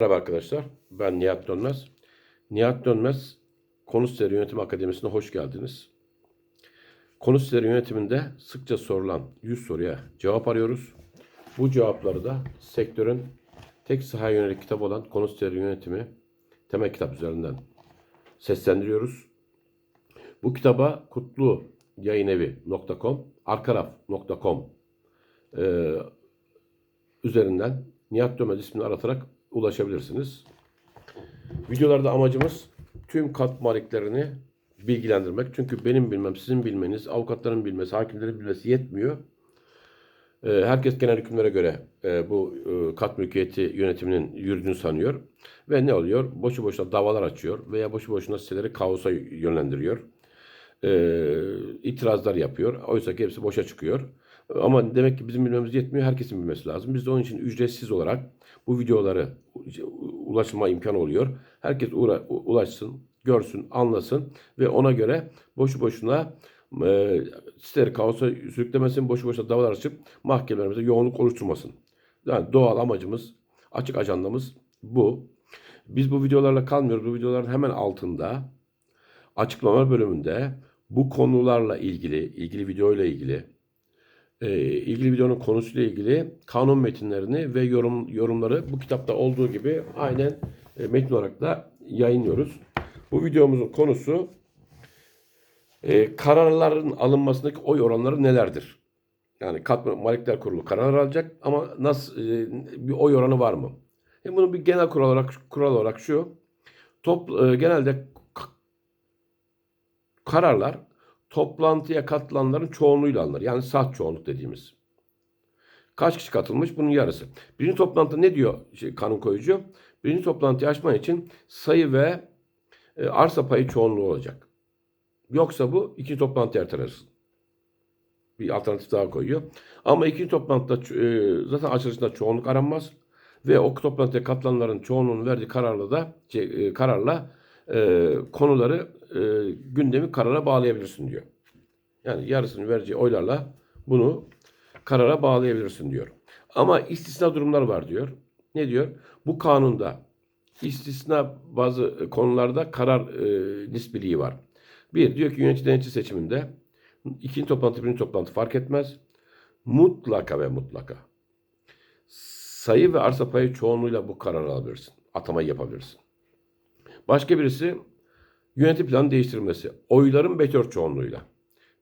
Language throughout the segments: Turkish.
Merhaba arkadaşlar, ben Nihat Dönmez. Nihat Dönmez Siteri Yönetim Akademisi'ne hoş geldiniz. Siteri Yönetiminde sıkça sorulan 100 soruya cevap arıyoruz. Bu cevapları da sektörün tek sahaya yönelik kitap olan Siteri Yönetimi temel kitap üzerinden seslendiriyoruz. Bu kitaba kutluyayınevi.com, arkaraf.com e, üzerinden Nihat Dönmez ismini aratarak ulaşabilirsiniz. Videolarda amacımız tüm kat maliklerini bilgilendirmek. Çünkü benim bilmem, sizin bilmeniz, avukatların bilmesi, hakimlerin bilmesi yetmiyor. Ee, Herkes genel hükümlere göre e, bu e, kat mülkiyeti yönetiminin yürüdüğünü sanıyor. Ve ne oluyor? Boşu boşuna davalar açıyor veya boşu boşuna siteleri kaosa yönlendiriyor. Ee, itirazlar yapıyor. Oysa ki hepsi boşa çıkıyor. Ama demek ki bizim bilmemiz yetmiyor. Herkesin bilmesi lazım. Biz de onun için ücretsiz olarak bu videoları ulaşma imkanı oluyor. Herkes uğra- ulaşsın, görsün, anlasın ve ona göre boşu boşuna e, siteleri kaosa sürüklemesin, boşu boşuna davalar açıp mahkemelerimize yoğunluk oluşturmasın. Yani doğal amacımız, açık ajandamız bu. Biz bu videolarla kalmıyoruz. Bu videoların hemen altında açıklama bölümünde bu konularla ilgili, ilgili videoyla ilgili e, ilgili videonun konusuyla ilgili kanun metinlerini ve yorum yorumları bu kitapta olduğu gibi aynen e, metin olarak da yayınlıyoruz. Bu videomuzun konusu e, kararların alınmasındaki oy oranları nelerdir? Yani Katma Malikler Kurulu karar alacak ama nasıl e, bir oy oranı var mı? E, bunun bir genel kural olarak kural olarak şu. Top e, genelde kararlar toplantıya katılanların çoğunluğuyla alınır. Yani salt çoğunluk dediğimiz. Kaç kişi katılmış? Bunun yarısı. Birinci toplantı ne diyor şey, kanun koyucu? Birinci toplantıyı açman için sayı ve e, arsa payı çoğunluğu olacak. Yoksa bu ikinci toplantı ertelersin. Bir alternatif daha koyuyor. Ama ikinci toplantıda e, zaten açılışında çoğunluk aranmaz. Ve o toplantıya katılanların çoğunluğunun verdiği kararla da şey, e, kararla e, konuları e, gündemi karara bağlayabilirsin diyor. Yani yarısını vereceği oylarla bunu karara bağlayabilirsin diyor. Ama istisna durumlar var diyor. Ne diyor? Bu kanunda istisna bazı konularda karar e, nispeliği var. Bir, diyor ki yönetici denetçi seçiminde ikinci toplantı, birinci toplantı fark etmez. Mutlaka ve mutlaka sayı ve arsa payı çoğunluğuyla bu kararı alabilirsin. Atamayı yapabilirsin. Başka birisi yönetim planı değiştirilmesi. Oyların betör çoğunluğuyla.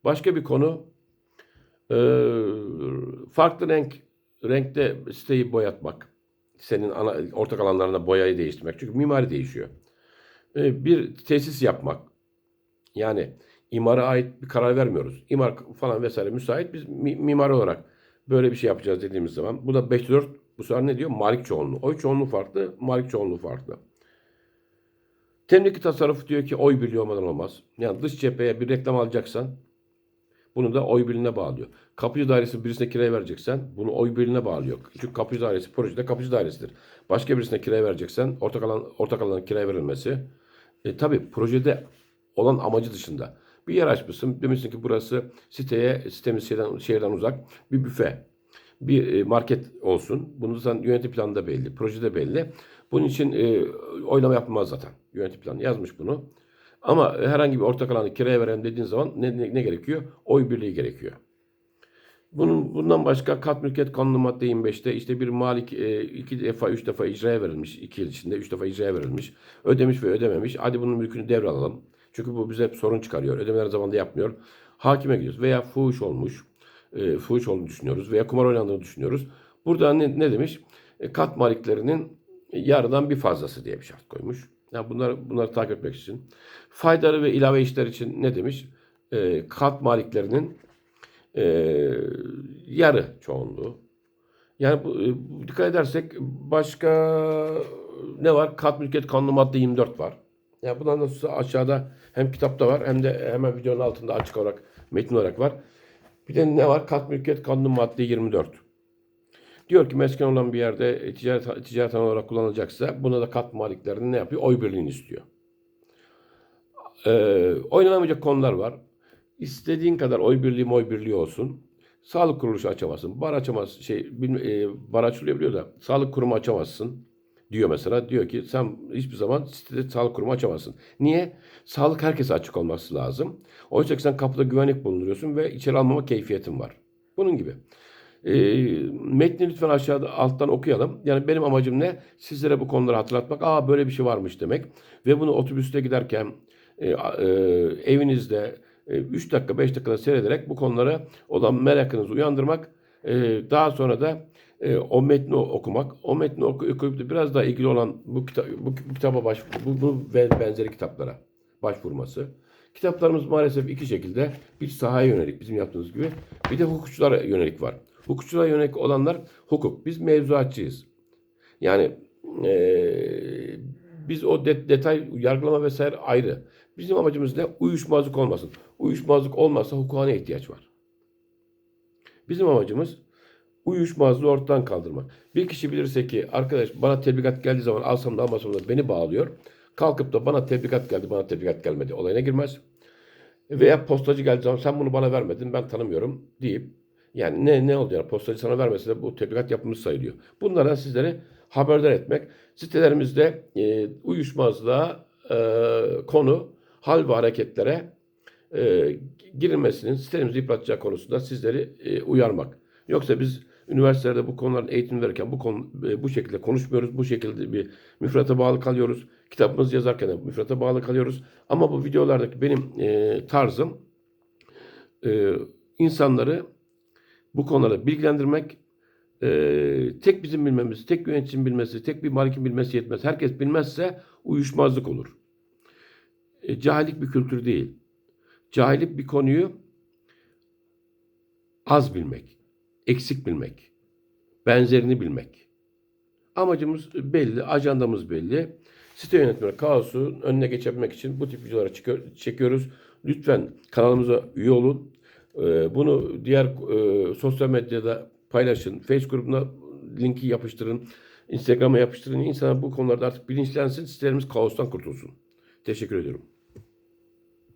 Başka bir konu e, farklı renk renkte siteyi boyatmak. Senin ana, ortak alanlarında boyayı değiştirmek. Çünkü mimari değişiyor. E, bir tesis yapmak. Yani imara ait bir karar vermiyoruz. İmar falan vesaire müsait. Biz mi- mimari olarak böyle bir şey yapacağız dediğimiz zaman. Bu da 5-4 bu sefer ne diyor? Malik çoğunluğu. Oy çoğunluğu farklı, malik çoğunluğu farklı. Temliki tasarruf diyor ki oy birliği olmadan olmaz. Yani dış cepheye bir reklam alacaksan bunu da oy birliğine bağlıyor. Kapıcı dairesi birisine kiraya vereceksen bunu oy birliğine bağlıyor. Çünkü kapıcı dairesi projede kapıcı dairesidir. Başka birisine kiraya vereceksen ortak alan ortak alanın kiraya verilmesi. E, tabii projede olan amacı dışında. Bir yer açmışsın. Demişsin ki burası siteye, sitemiz şehirden, şehirden uzak bir büfe. Bir e, market olsun. Bunu sen yönetim planında belli, projede belli. Bunun için e, oylama yapılmaz zaten. Yönetim planı yazmış bunu. Ama herhangi bir ortak alanı kiraya veren dediğin zaman ne, ne, ne gerekiyor? Oy birliği gerekiyor. Bunun bundan başka kat mülkiyet kanunu madde 25'te işte bir malik e, iki defa üç defa icraya verilmiş. iki yıl içinde üç defa icraya verilmiş. Ödemiş ve ödememiş. Hadi bunun mülkünü devralalım. Çünkü bu bize hep sorun çıkarıyor. Ödemeler zamanında yapmıyor. Hakime gidiyoruz. Veya fuhuş olmuş. E, fuhuş olduğunu düşünüyoruz. Veya kumar oynandığını düşünüyoruz. Burada ne, ne demiş? E, kat maliklerinin yarıdan bir fazlası diye bir şart koymuş. Yani bunları, bunları takip etmek için. Faydalı ve ilave işler için ne demiş? E, kat maliklerinin e, yarı çoğunluğu. Yani bu, e, dikkat edersek başka ne var? Kat mülkiyet kanunu madde 24 var. Yani bundan da aşağıda hem kitapta var hem de hemen videonun altında açık olarak metin olarak var. Bir de ne var? Kat mülkiyet kanunu madde 24. Diyor ki mesken olan bir yerde ticaret, ticaret olarak kullanılacaksa buna da kat maliklerinin ne yapıyor? Oy birliğini istiyor. Ee, oynanamayacak konular var. İstediğin kadar oy birliği oy birliği olsun. Sağlık kuruluşu açamazsın. Bar açamaz şey bilmi- e, bar açılıyor biliyor da sağlık kurumu açamazsın. Diyor mesela. Diyor ki sen hiçbir zaman sitede sağlık kurumu açamazsın. Niye? Sağlık herkese açık olması lazım. Oysa ki sen kapıda güvenlik bulunduruyorsun ve içeri almama keyfiyetin var. Bunun gibi. E, metni lütfen aşağıda alttan okuyalım. Yani benim amacım ne? Sizlere bu konuları hatırlatmak. Aa böyle bir şey varmış demek. Ve bunu otobüste giderken e, e, evinizde 3 dakika 5 dakikada seyrederek bu konulara olan merakınızı uyandırmak. E, daha sonra da e, o metni okumak. O metni oku- okuyup da biraz daha ilgili olan bu, kita bu, bu kitaba baş bu, bu benzeri kitaplara başvurması. Kitaplarımız maalesef iki şekilde bir sahaya yönelik bizim yaptığımız gibi bir de hukukçulara yönelik var. Hukukçulara yönelik olanlar hukuk. Biz mevzuatçıyız. Yani eee, biz o de- detay yargılama vesaire ayrı. Bizim amacımız ne? Uyuşmazlık olmasın. Uyuşmazlık olmazsa hukuka ne ihtiyaç var? Bizim amacımız uyuşmazlığı ortadan kaldırmak. Bir kişi bilirse ki arkadaş bana tebligat geldiği zaman alsam da almasam da beni bağlıyor. Kalkıp da bana tebligat geldi bana tebligat gelmedi olayına girmez. Veya postacı geldiği zaman sen bunu bana vermedin ben tanımıyorum deyip yani ne ne oldu yani postacı sana vermese de bu tebligat yapılmış sayılıyor. Bunlara sizlere haberdar etmek. Sitelerimizde e, uyuşmazlığa e, konu hal ve hareketlere e, girilmesinin sitelerimizi yıpratacağı konusunda sizleri e, uyarmak. Yoksa biz üniversitelerde bu konuların eğitim verirken bu konu e, bu şekilde konuşmuyoruz. Bu şekilde bir müfrata bağlı kalıyoruz. Kitabımızı yazarken de müfrata bağlı kalıyoruz. Ama bu videolardaki benim e, tarzım e, insanları bu konularda bilgilendirmek e, tek bizim bilmemiz, tek yöneticinin bilmesi, tek bir malikin bilmesi yetmez. Herkes bilmezse uyuşmazlık olur. E, cahillik bir kültür değil. Cahillik bir konuyu az bilmek, eksik bilmek, benzerini bilmek. Amacımız belli, ajandamız belli. Site yönetmeni kaosun önüne geçebilmek için bu tip videoları çıkıyor- çekiyoruz. Lütfen kanalımıza üye olun. Ee, Bunu diğer e, sosyal medyada paylaşın. Facebook grubuna linki yapıştırın. Instagram'a yapıştırın. İnsanlar bu konularda artık bilinçlensin. Sitelerimiz kaostan kurtulsun. Teşekkür ediyorum.